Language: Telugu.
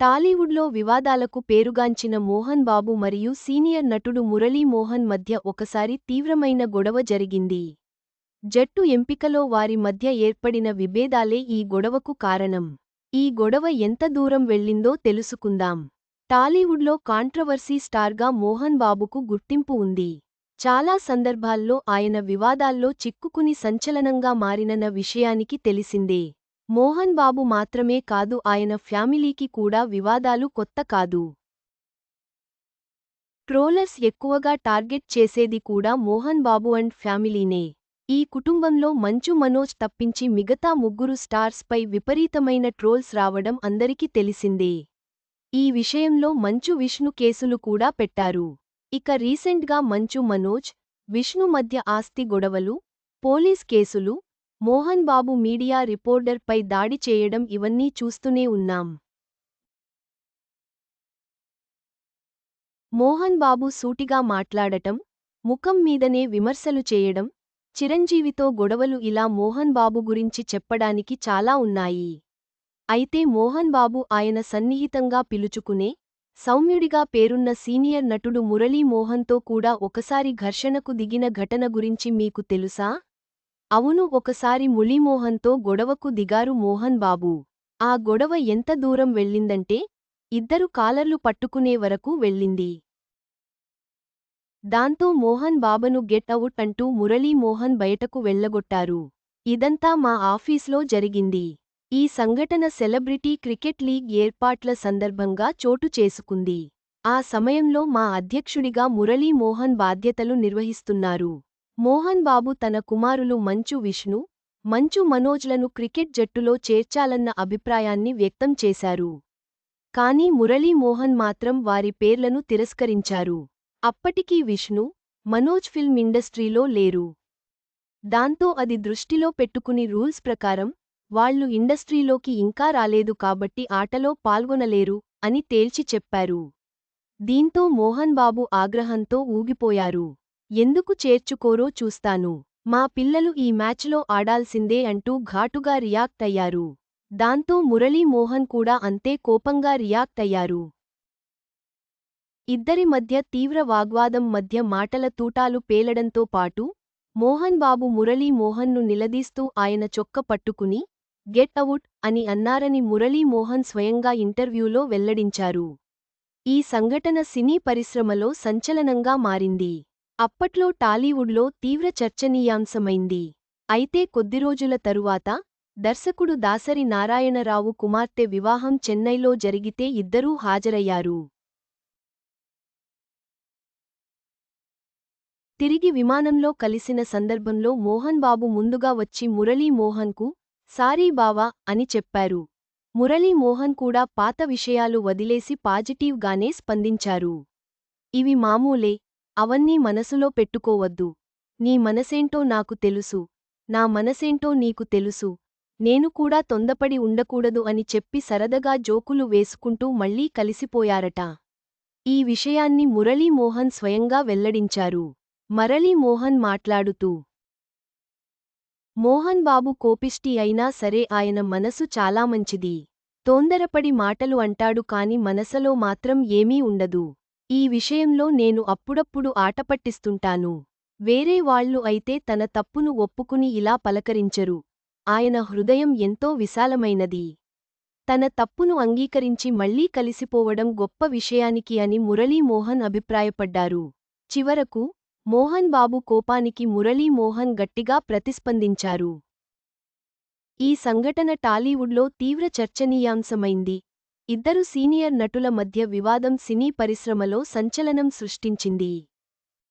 టాలీవుడ్లో వివాదాలకు పేరుగాంచిన మోహన్ బాబు మరియు సీనియర్ నటుడు మురళీ మోహన్ మధ్య ఒకసారి తీవ్రమైన గొడవ జరిగింది. జట్టు ఎంపికలో వారి మధ్య ఏర్పడిన విభేదాలే ఈ గొడవకు కారణం. ఈ గొడవ ఎంత దూరం వెళ్ళిందో తెలుసుకుందాం. టాలీవుడ్లో కాంట్రవర్సీ స్టార్గా మోహన్ బాబుకు గుర్తింపు ఉంది. చాలా సందర్భాల్లో ఆయన వివాదాల్లో చిక్కుకుని సంచలనంగా మారినన్న విషయానికి తెలిసిందే. మోహన్ బాబు మాత్రమే కాదు ఆయన ఫ్యామిలీకి కూడా వివాదాలు కొత్త కాదు. ట్రోలర్స్ ఎక్కువగా టార్గెట్ చేసేది కూడా మోహన్ బాబు అండ్ ఫ్యామిలీనే. ఈ కుటుంబంలో మంచు మనోజ్ తప్పించి మిగతా ముగ్గురు స్టార్స్పై విపరీతమైన ట్రోల్స్ రావడం అందరికీ తెలిసిందే. ఈ విషయంలో మంచు విష్ణు కేసులు కూడా పెట్టారు. ఇక రీసెంట్గా మంచు మనోజ్ విష్ణు మధ్య ఆస్తి గొడవలు పోలీస్ కేసులు మోహన్ బాబు మీడియా రిపోర్టర్పై దాడి చేయడం ఇవన్నీ చూస్తూనే ఉన్నాం. మోహన్ బాబు సూటిగా మాట్లాడటం ముఖం మీదనే విమర్శలు చేయడం చిరంజీవితో గొడవలు ఇలా మోహన్ బాబు గురించి చెప్పడానికి చాలా ఉన్నాయి. అయితే మోహన్ బాబు ఆయన సన్నిహితంగా పిలుచుకునే సౌమ్యుడిగా పేరున్న సీనియర్ నటుడు మురళీ మోహన్తో కూడా ఒకసారి ఘర్షణకు దిగిన ఘటన గురించి మీకు తెలుసా? అవును ఒకసారి ముళీమోహన్తో గొడవకు దిగారు మోహన్ బాబు. ఆ గొడవ ఎంత దూరం వెళ్ళిందంటే ఇద్దరు కాలర్లు పట్టుకునే వరకు వెళ్ళింది. దాంతో మోహన్ బాబను గెట్ అవుట్ అంటూ మురళీ మోహన్ బయటకు వెళ్ళగొట్టారు ఇదంతా మా ఆఫీస్లో జరిగింది. ఈ సంఘటన సెలబ్రిటీ క్రికెట్ లీగ్ ఏర్పాట్ల సందర్భంగా చోటు చేసుకుంది. ఆ సమయంలో మా అధ్యక్షుడిగా మురళీ మోహన్ బాధ్యతలు నిర్వహిస్తున్నారు. మోహన్ బాబు తన కుమారులు మంచు విష్ణు మంచు మనోజ్లను క్రికెట్ జట్టులో చేర్చాలన్న అభిప్రాయాన్ని వ్యక్తం చేశారు. కానీ మురళీ మోహన్ మాత్రం వారి పేర్లను తిరస్కరించారు. అప్పటికీ విష్ణు మనోజ్ ఫిల్మ్ ఇండస్ట్రీలో లేరు. దాంతో అది దృష్టిలో పెట్టుకుని రూల్స్ ప్రకారం వాళ్ళు ఇండస్ట్రీలోకి ఇంకా రాలేదు కాబట్టి ఆటలో పాల్గొనలేరు అని తేల్చి చెప్పారు. దీంతో మోహన్ బాబు ఆగ్రహంతో ఊగిపోయారు. ఎందుకు చేర్చుకోరో చూస్తాను. మా పిల్లలు ఈ మ్యాచ్లో ఆడాల్సిందే అంటూ ఘాటుగా రియాక్ట్ అయ్యారు. దాంతో మురళీ మోహన్ కూడా అంతే కోపంగా రియాక్ట్ అయ్యారు. ఇద్దరి మధ్య తీవ్ర వాగ్వాదం మధ్య మాటల తూటాలు పేలడంతో పాటు మోహన్ బాబు మురళీ నిలదీస్తూ ఆయన చొక్క పట్టుకుని గెట్ అవుట్ అని అన్నారని మురళీ మోహన్ స్వయంగా ఇంటర్వ్యూలో వెల్లడించారు. ఈ సంఘటన సినీ పరిశ్రమలో సంచలనంగా మారింది. అప్పట్లో టాలీవుడ్లో తీవ్ర చర్చనీయాంశమైంది. అయితే కొద్దిరోజుల తరువాత దర్శకుడు దాసరి నారాయణరావు కుమార్తె వివాహం చెన్నైలో జరిగితే ఇద్దరూ హాజరయ్యారు. తిరిగి విమానంలో కలిసిన సందర్భంలో మోహన్ బాబు ముందుగా వచ్చి మురళీ మోహన్కు సారీ బావా అని చెప్పారు. మురళీ మోహన్ కూడా పాత విషయాలు వదిలేసి పాజిటివ్గానే స్పందించారు. ఇవి మామూలే అవన్నీ మనసులో పెట్టుకోవద్దు. నీ మనసేంటో నాకు తెలుసు. నా మనసేంటో నీకు తెలుసు. నేను కూడా తొందపడి ఉండకూడదు అని చెప్పి సరదగా జోకులు వేసుకుంటూ మళ్ళీ కలిసిపోయారట. ఈ విషయాన్ని మురళీమోహన్ స్వయంగా వెల్లడించారు. మరళీమోహన్ మాట్లాడుతూ మోహన్ బాబు కోపిష్టి అయినా సరే ఆయన మనసు చాలా మంచిది. తొందరపడి మాటలు అంటాడు కాని మనసలో మాత్రం ఏమీ ఉండదు. ఈ విషయంలో నేను అప్పుడప్పుడు ఆటపట్టిస్తుంటాను వేరే వాళ్ళు అయితే తన తప్పును ఒప్పుకుని ఇలా పలకరించరు. ఆయన హృదయం ఎంతో విశాలమైనది. తన తప్పును అంగీకరించి మళ్ళీ కలిసిపోవడం గొప్ప విషయానికి అని మురళీమోహన్ అభిప్రాయపడ్డారు. చివరకు మోహన్ బాబు కోపానికి మురళీమోహన్ గట్టిగా ప్రతిస్పందించారు. ఈ సంఘటన టాలీవుడ్లో తీవ్ర చర్చనీయాంశమైంది. ఇద్దరు సీనియర్ నటుల మధ్య వివాదం సినీ పరిశ్రమలో సంచలనం సృష్టించింది.